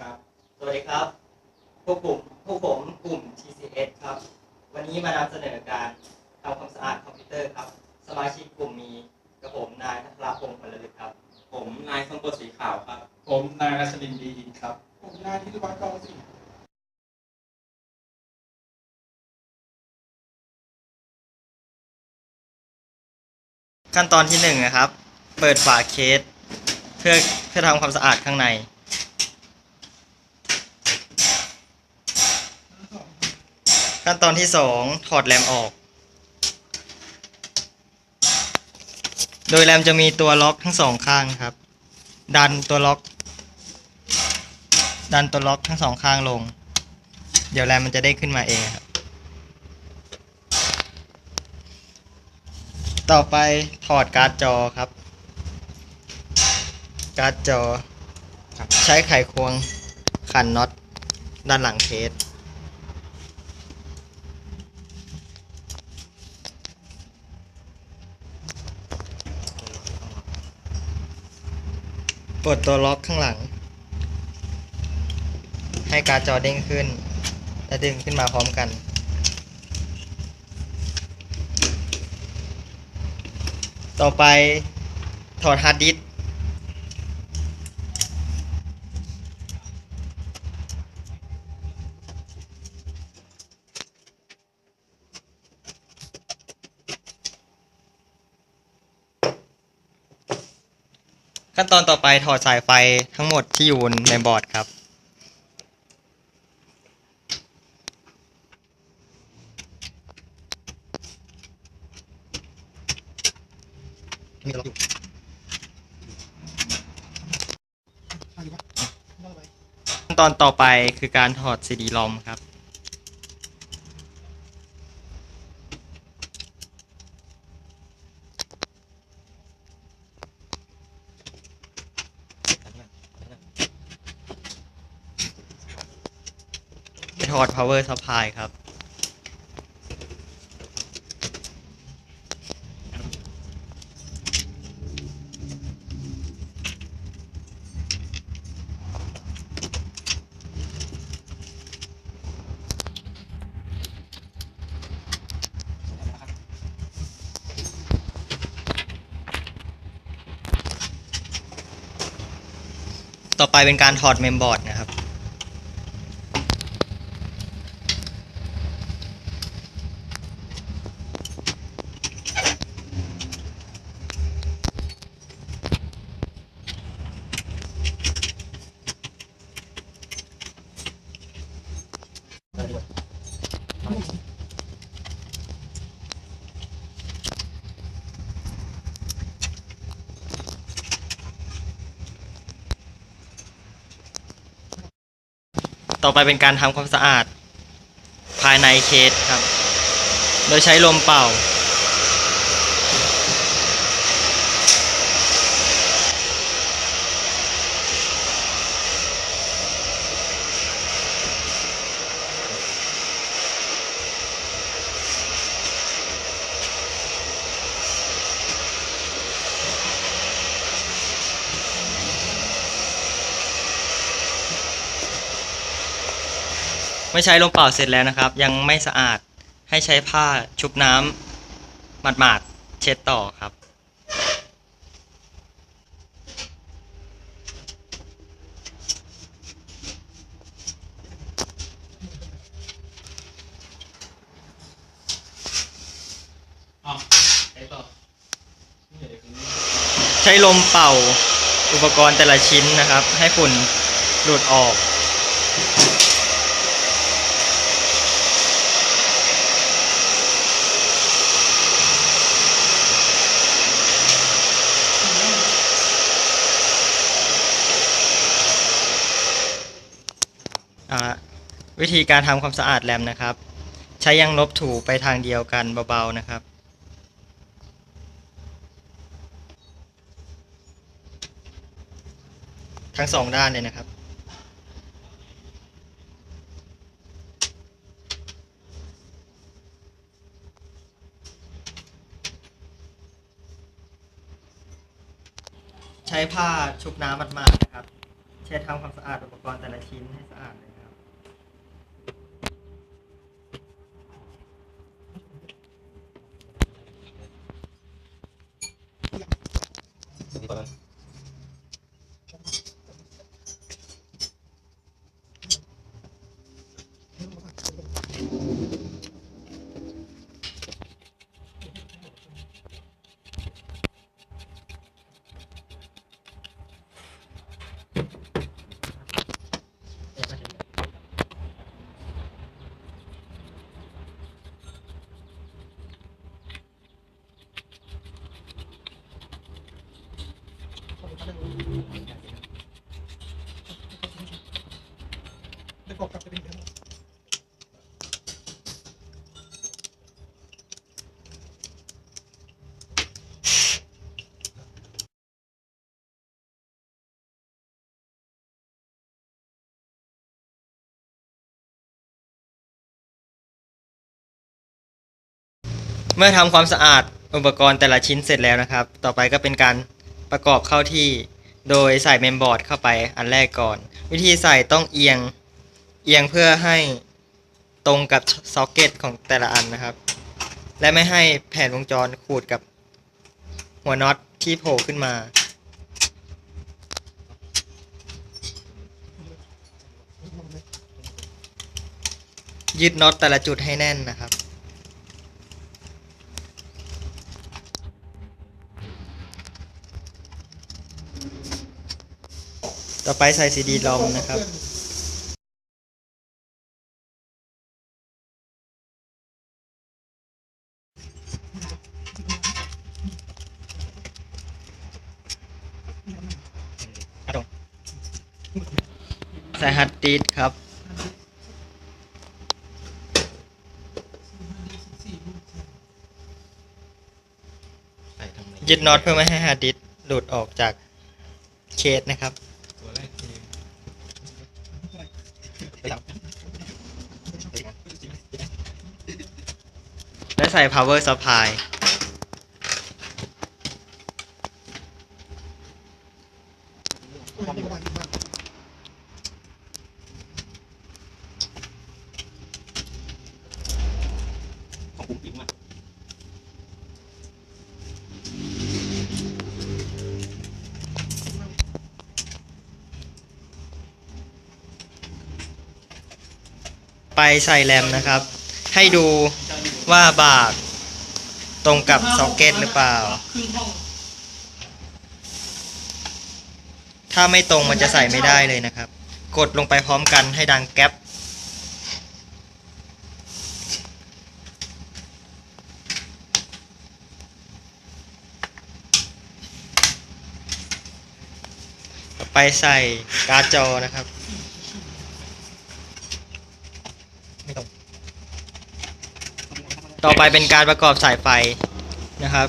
ครับ สวัสดีครับ พวกผมพวกผมกลุ่ม TCS ครับ วันนี้มานำเสนอการทำความสะอาดคอมพิวเตอร์ครับ สมาชิกกลุ่มมีกระผมนายทัพระพงศ์พลลึกครับ ผมนายทรงกฎสีขาวครับ ผมนายรัชลินดีอินครับ ผมนายธิติวัฒน์กองสิงห์ขั้นตอนที่หนึ่งนะครับ เปิดฝาเคส เพื่อเพื่อทำความสะอาดข้างใน ขั้นตอนที่สองถอดแรมออก โดยแรมจะมีตัวล็อกทั้งสองข้างครับ ดันตัวล็อก ดันตัวล็อกทั้งสองข้างลง เดี๋ยวแรมมันจะได้ขึ้นมาเองครับ ต่อไปถอดการ์ดจอครับ การ์ดจอ ใช้ไขควงขันน็อตด้านหลังเคส ปลดตัวล็อกข้างหลัง ให้การ์ดจอเด้งขึ้น และดึงขึ้นมาพร้อมกัน ต่อไปถอดฮาร์ดดิสก์ ขั้นตอนต่อไปถอดสายไฟทั้งหมดที่อยู่ในบอร์ดครับ มีล็อกอยู่ขั้นตอนต่อไปคือการถอดซีดีลอมครับ ถอด power supply ครับ ต่อไปเป็นการถอดเมมบอร์ด ต่อไปเป็นการทำความสะอาด ภายในเคสครับ โดยใช้ลมเป่า ไม่ใช้ลมเป่าเสร็จแล้วนะครับ ยังไม่สะอาดให้ใช้ผ้าชุบน้ำหมาดๆเช็ดต่อครับอ้าวไอ้ต่อใช้ลมเป่าอุปกรณ์แต่ละชิ้นนะครับ ให้ฝุ่นหลุดออก วิธีการทำความสะอาดแรมนะครับ ใช้ยางลบถูไปทางเดียวกันเบาๆนะครับทั้งสองด้านเลยนะครับ ใช้ผ้าชุบน้ำมัดๆนะครับ เช็ดทำความสะอาดอุปกรณ์แต่ละชิ้นให้สะอาดเลย ครับ ได้กลับไปเป็นเดือนเมื่อทำความสะอาดอุปกรณ์แต่ละชิ้นเสร็จแล้วนะครับ ต่อไปก็เป็นการ ประกอบเข้าที่ โดยใส่เมมบอร์ดเข้าไปอันแรกก่อน วิธีใส่ต้องเอียงเอียงเพื่อให้ตรงกับซ็อกเก็ตของแต่ละอันนะครับ และไม่ให้แผ่นวงจรขูดกับหัวน็อตที่โผล่ขึ้นมา ยึดน็อตแต่ละจุดให้แน่นนะครับ ต่อไปใส่ซีดีลอมนะครับใส่ฮัดดีดครับใส่ทำไมยึดน็อตเพื่อไม่ให้ฮาร์ดดิสก์หลุดออกจากเคสนะครับ ตัวแรกคือ และ ใส่ power supply ปาณนี้บ้างของผมอิ่มอะไปใส่แรมนะครับ ให้ดู ว่าบากตรงกับซ็อกเก็ตหรือเปล่า ถ้าไม่ตรงมันจะใส่ไม่ได้เลยนะครับ กดลงไปพร้อมกันให้ดังแก๊ปไปใส่การ์ดจอนะครับ ไม่ตรง ต่อไปเป็นการประกอบสายไฟนะครับ